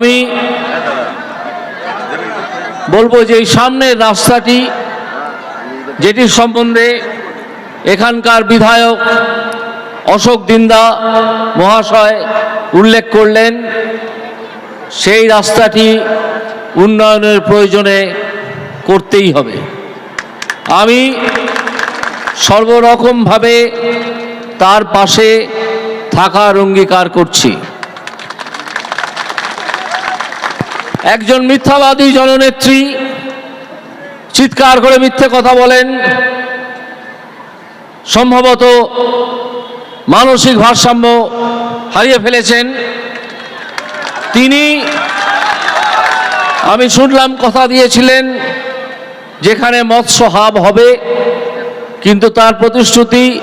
আমি বলব যে এই সামনের রাস্তাটি যেটির সম্বন্ধে এখানকার বিধায়ক অশোক দিন্দা মহাশয় উল্লেখ করলেন, সেই রাস্তাটি উন্নয়নের প্রয়োজনে করতেই হবে। আমি সর্বরকমভাবে তার পাশে থাকার অঙ্গীকার করছি। একজন মিথ্যাবাদী জননেত্রী চিৎকার করে মিথ্যে কথা বলেন। সম্ভবত মানসিক ভারসাম্য হারিয়ে ফেলেছেন। তিনি, আমি শুনলাম কথা দিয়েছিলেন যেখানে মৎস্য হাব হবে, কিন্তু তার প্রতিশ্রুতি,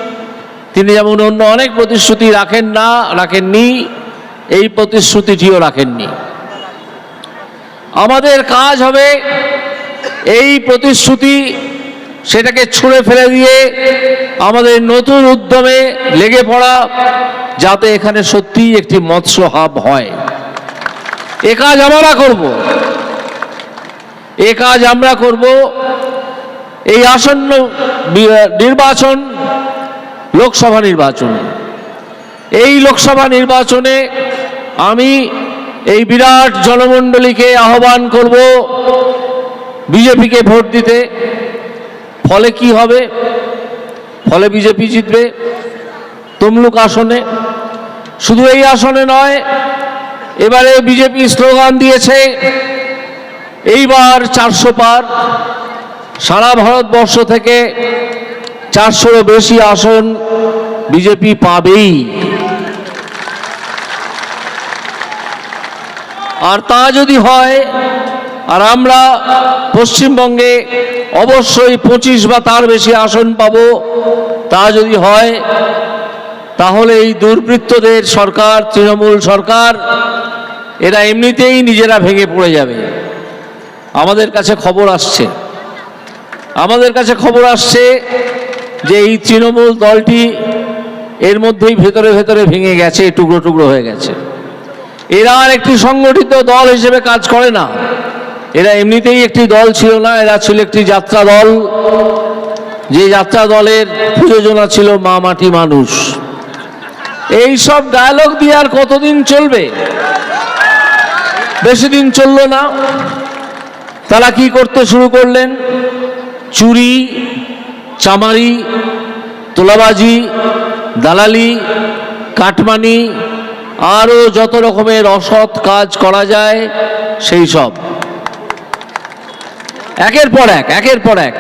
তিনি যেমন অন্য অনেক প্রতিশ্রুতি রাখেন না, রাখেননি, এই প্রতিশ্রুতিটিও রাখেননি। আমাদের কাজ হবে এই প্রতিশ্রুতি সেটাকে ছুঁড়ে ফেলে দিয়ে আমাদের নতুন উদ্যমে লেগে পড়া, যাতে এখানে সত্যিই একটি মৎস্য হাব হয়। এ কাজ আমরা করব। এ কাজ আমরা করব। এই আসন্ন নির্বাচন, লোকসভা নির্বাচন। এই লোকসভা নির্বাচনে আমি এই বিরাট জনমণ্ডলীকে আহ্বান করব। বিজেপিকে ভোট দিতে। ফলে কি হবে? ফলে বিজেপি জিতবে। তমলুক আসনে। শুধু এই আসনে নয়, এবারে বিজেপি স্লোগান দিয়েছে, এইবার চারশো পার। সারা ভারতবর্ষ থেকে চারশোরও বেশি আসন বিজেপি পাবেই। আর তা যদি হয়, আর আমরা পশ্চিমবঙ্গে অবশ্যই পঁচিশ বা তার বেশি আসন পাবো, তা যদি হয়, তাহলে এই দুর্বৃত্তদের সরকার, তৃণমূল সরকার, এরা এমনিতেই নিজেরা ভেঙে পড়ে যাবে। আমাদের কাছে খবর আসছে। আমাদের কাছে খবর আসছে যে এই তৃণমূল দলটি এর মধ্যেই ভেতরে ভেতরে ভেঙে গেছে, টুকরো টুকরো হয়ে গেছে। এরা আর একটি সংগঠিত দল হিসেবে কাজ করে না। এরা এমনিতেই একটি দল ছিল না, এরা ছিল একটি যাত্রা দল। যে যাত্রা দলের প্রযোজনা ছিল মা মাটি মানুষ। এই সব ডায়লগ দিয়ে আর কতদিন চলবে? বেশি দিন চলল না। তারা কি করতে শুরু করলেন? চুরি, চামারি, তোলাবাজি, দালালি, কাটমানি আরও যত রকমের অসৎ কাজ করা যায়, সেই সব। একের পর এক, একের পর এক।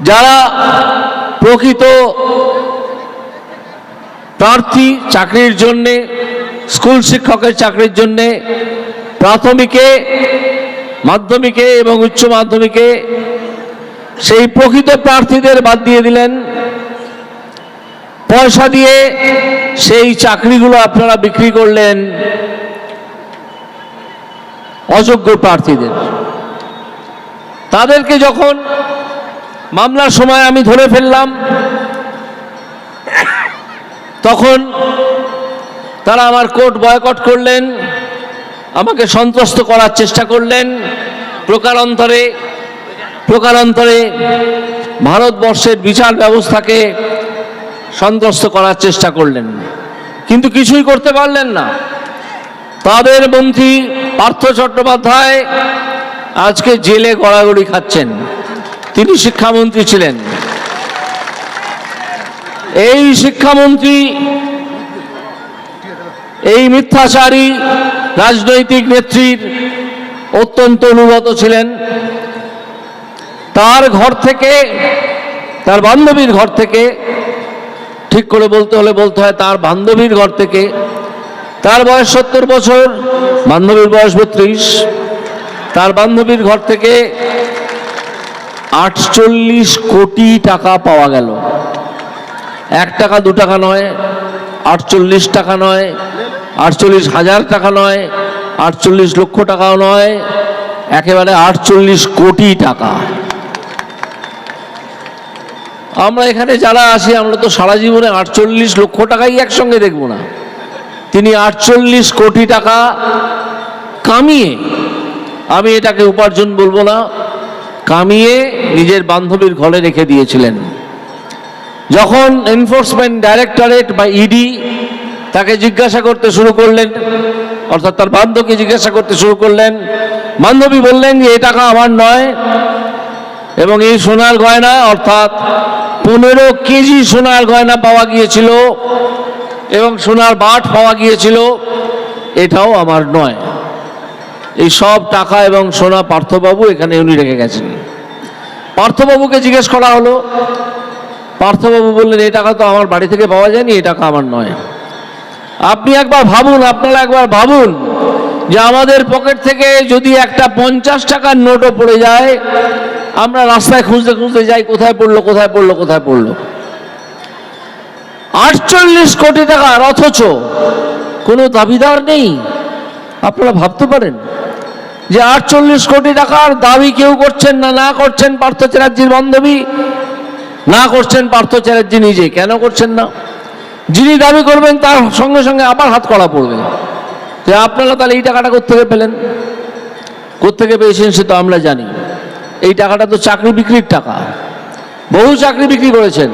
যারা প্রকৃত প্রার্থী চাকরির জন্যে, স্কুল শিক্ষকের চাকরির জন্যে, প্রাথমিকে, মাধ্যমিকে এবং উচ্চ মাধ্যমিকে সেই প্রকৃত প্রার্থীদের বাদ দিয়ে দিলেন। পয়সা দিয়ে সেই চাকরিগুলো আপনারা বিক্রি করলেন অযোগ্য প্রার্থীদের। তাদেরকে যখন মামলার সময় আমি ধরে ফেললাম, তখন তারা আমার কোর্ট বয়কট করলেন, আমাকে সন্ত্রস্ত করার চেষ্টা করলেন। প্রকারান্তরে প্রকারান্তরে ভারতবর্ষের বিচার ব্যবস্থাকে সন্ত্রস্ত করার চেষ্টা করলেন। কিন্তু কিছুই করতে পারলেন না। তাদের মন্ত্রী পার্থ চট্টোপাধ্যায় আজকে জেলে গড়াগড়ি খাচ্ছেন। তিনি শিক্ষামন্ত্রী ছিলেন। এই শিক্ষামন্ত্রী, এই মিথ্যাচারী রাজনৈতিক নেত্রীর অত্যন্ত অনুগত ছিলেন। তার ঘর থেকে, তার বান্ধবীর ঘর থেকে ঠিক করে বলতে হলে বলতে হয় তার বান্ধবীর ঘর থেকে। তার বয়স সত্তর বছর, বান্ধবীর বয়স বত্রিশ। তার বান্ধবীর ঘর থেকে আটচল্লিশ কোটি টাকা পাওয়া গেল। এক টাকা দু টাকা নয়, আটচল্লিশ টাকা নয়, আটচল্লিশ হাজার টাকা নয়, আটচল্লিশ লক্ষ টাকাও নয়, একেবারে আটচল্লিশ কোটি টাকা। আমরা এখানে যারা আছি, আমরা তো সারা জীবনে আটচল্লিশ লক্ষ টাকাই একসঙ্গে দেখব না। তিনি আটচল্লিশ কোটি টাকা কামিয়ে, আমি এটাকে উপার্জন বলব না, কামিয়ে নিজের বান্ধবীর ঘরে রেখে দিয়েছিলেন। যখন এনফোর্সমেন্ট ডাইরেক্টরেট বা ইডি তাকে জিজ্ঞাসা করতে শুরু করলেন, অর্থাৎ তার বান্ধবকে জিজ্ঞাসা করতে শুরু করলেন, বান্ধবী বললেন যে এই টাকা আমার নয় এবং এই সোনার গয়না, অর্থাৎ পনেরো কেজি সোনার গয়না পাওয়া গিয়েছিল এবং সোনার বাট পাওয়া গিয়েছিল, এটাও আমার নয়। এই সব টাকা এবং সোনা পার্থবাবু এখানে উনি রেখে গেছেন। পার্থবাবুকে জিজ্ঞেস করা হলো, পার্থবাবু বললেন, এই টাকা তো আমার বাড়ি থেকে পাওয়া যায়নি, এই টাকা আমার নয়। আপনি একবার ভাবুন, আপনারা একবার ভাবুন যে আমাদের পকেট থেকে যদি একটা পঞ্চাশ টাকার নোটও পড়ে যায় আমরা রাস্তায় খুঁজতে খুঁজতে যাই, কোথায় পড়ল কোথায় পড়ল কোথায় পড়ল। আটচল্লিশ কোটি টাকার অথচ কোনো দাবিদার নেই। আপনারা ভাবতে পারেন যে আটচল্লিশ কোটি টাকার দাবি কেউ করছেন না না করছেন পার্থ চ্যাটার্জির বান্ধবী, না করছেন পার্থ চ্যাটার্জি নিজে। কেন করছেন না? যিনি দাবি করবেন, তার সঙ্গে সঙ্গে আবার হাত করা পড়বে। যে আপনারা তাহলে এই টাকাটা কোথেকে পেলেন? কোথেকে পেয়েছেন সে তো আমরা জানি। এই টাকাটা তো চাকরি বিক্রির টাকা। বহু চাকরি বিক্রি করেছেন।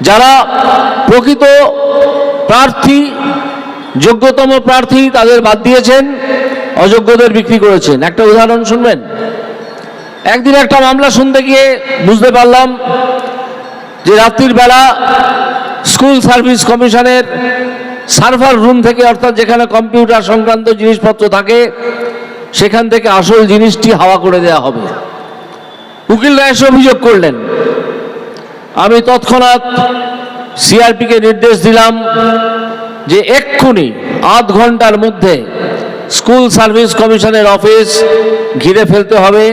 যারা প্রকৃত প্রার্থী, যোগ্যতম প্রার্থী তাদের বাদ দিয়েছেন, অযোগ্যদের বিক্রি করেছেন। একটা উদাহরণ শুনবেন? একদিন একটা মামলা শুনতে গিয়ে বুঝতে পারলাম যে রাত্রির বেলা স্কুল সার্ভিস কমিশনের সার্ভার রুম থেকে, অর্থাৎ যেখানে কম্পিউটার সংক্রান্ত জিনিসপত্র থাকে, সেখান থেকে আসল জিনিসটি হাওয়া করে দেওয়া হবে। উকিলরা এসে অভিযোগ করলেন। আমি তৎক্ষণাৎ সিআরপিকে নির্দেশ দিলাম যে এক্ষুনি আধ ঘণ্টার মধ্যে স্কুল সার্ভিস কমিশনের অফিস ঘিরে ফেলতে হবে,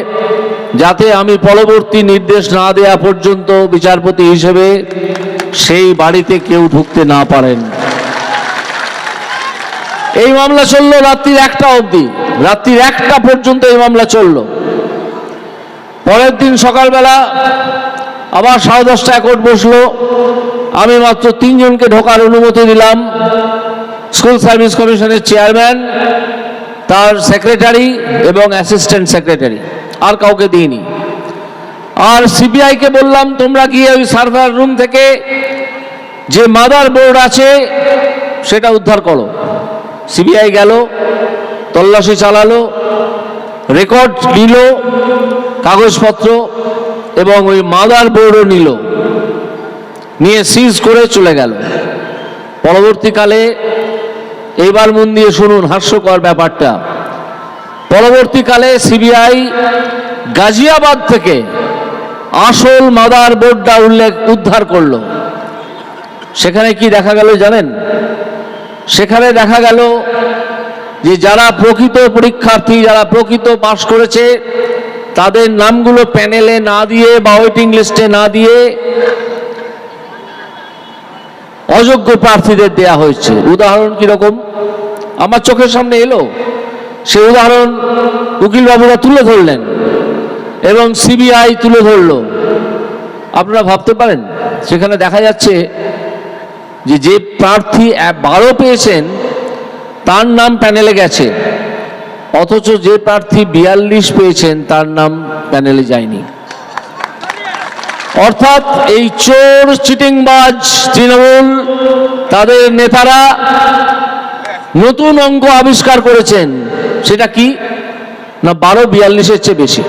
যাতে আমি পরবর্তী নির্দেশ না দেওয়া পর্যন্ত বিচারপতি হিসেবে সেই বাড়িতে কেউ ঢুকতে না পারেন। এই মামলা চলল রাত্রির একটা অবধি। রাত্রির একটা পর্যন্ত এই মামলা চলল। পরের দিন সকালবেলা আবার সাড়ে দশটায় কোর্ট বসল। আমি মাত্র তিনজনকে ঢোকার অনুমতি দিলাম। স্কুল সার্ভিস কমিশনের চেয়ারম্যান, তার সেক্রেটারি এবং অ্যাসিস্ট্যান্ট সেক্রেটারি। আর কাউকে দিইনি। আর সিবিআইকে বললাম, তোমরা গিয়ে ওই সার্ভার রুম থেকে যে মাদার বোর্ড আছে, সেটা উদ্ধার করো? সিবিআই গেল, তল্লাশি চালালো, রেকর্ড নিল কাগজপত্র এবং ওই মাদার বোর্ডও নিল। নিয়ে সিজ করে চলে গেল। পরবর্তীকালে এইবার মন দিয়ে শুনুন হাস্যকর ব্যাপারটা। পরবর্তীকালে সিবিআই গাজিয়াবাদ থেকে আসল মাদার বোর্ডটা উল্লেখ, উদ্ধার করল। সেখানে কি দেখা গেল জানেন? সেখানে দেখা গেল যে যারা প্রকৃত পরীক্ষার্থী, যারা প্রকৃত পাশ করেছে তাদের নামগুলো প্যানেলে না দিয়ে বা ওয়েটিং লিস্টে না দিয়ে অযোগ্য প্রার্থীদের দেয়া হয়েছে। উদাহরণ কীরকম আমার চোখের সামনে এলো। সে উদাহরণ উকিলবাবুরা তুলে ধরলেন এবং সিবিআই তুলে ধরলো। আপনারা ভাবতে পারেন, সেখানে দেখা যাচ্ছে যে যে প্রার্থী বারো পেয়েছেন, তার নাম প্যানেলে গেছে। অথচ যে প্রার্থী বিয়াল্লিশ পেয়েছেন, তার নাম প্যানেলে যায়নি। অর্থাৎ এই চোর, চিটিংবাজ, তৃণমূল, তাদের নেতারা নতুন অঙ্ক আবিষ্কার করেছেন। সেটা কি? না, বারো বিয়াল্লিশের চেয়ে বেশি।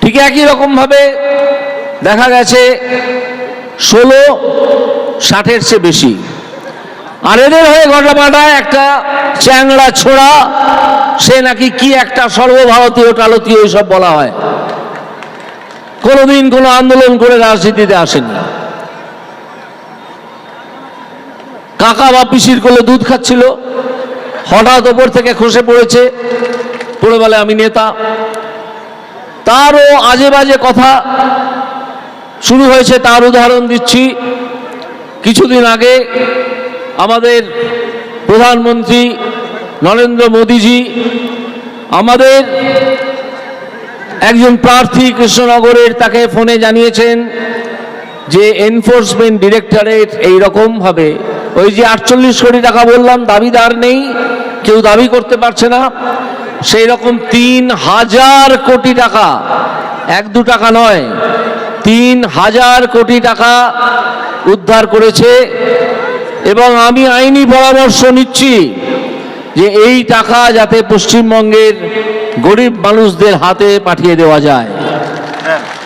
ঠিক একই রকম ভাবে দেখা গেছে ষোলো, ষাটের চেয়ে বেশি। আর এদের হয়ে ঘটনাটা একটা চ্যাংড়া ছোড়া, সে নাকি কি একটা সর্বভারতীয় টালতীয় এইসব বলা হয়। কোনোদিন কোনো আন্দোলন করে রাজনীতিতে আসেনি কাকা বা পিসির কোলে দুধ খাচ্ছিল, হঠাৎ ওপর থেকে খসে পড়েছে, পড়ে বলে আমি নেতা। তারও আজে বাজে কথা শুরু হয়েছে, তার উদাহরণ দিচ্ছি। কিছুদিন আগে আমাদের প্রধানমন্ত্রী নরেন্দ্র মোদীজি, আমাদের একজন প্রার্থী কৃষ্ণনগরের তাকে ফোনে জানিয়েছেন যে এনফোর্সমেন্ট ডিরেক্টরেট এইরকমভাবে ওই যে আটচল্লিশ কোটি টাকা বললাম, দাবিদার নেই, কেউ দাবি করতে পারছে না। সেই রকম তিন হাজার কোটি টাকা, এক দু টাকা নয়, তিন হাজার কোটি টাকা উদ্ধার করেছে এবং আমি আইনি পরামর্শ নিচ্ছি যে এই টাকা যাতে পশ্চিমবঙ্গের গরিব মানুষদের হাতে পাঠিয়ে দেওয়া যায়।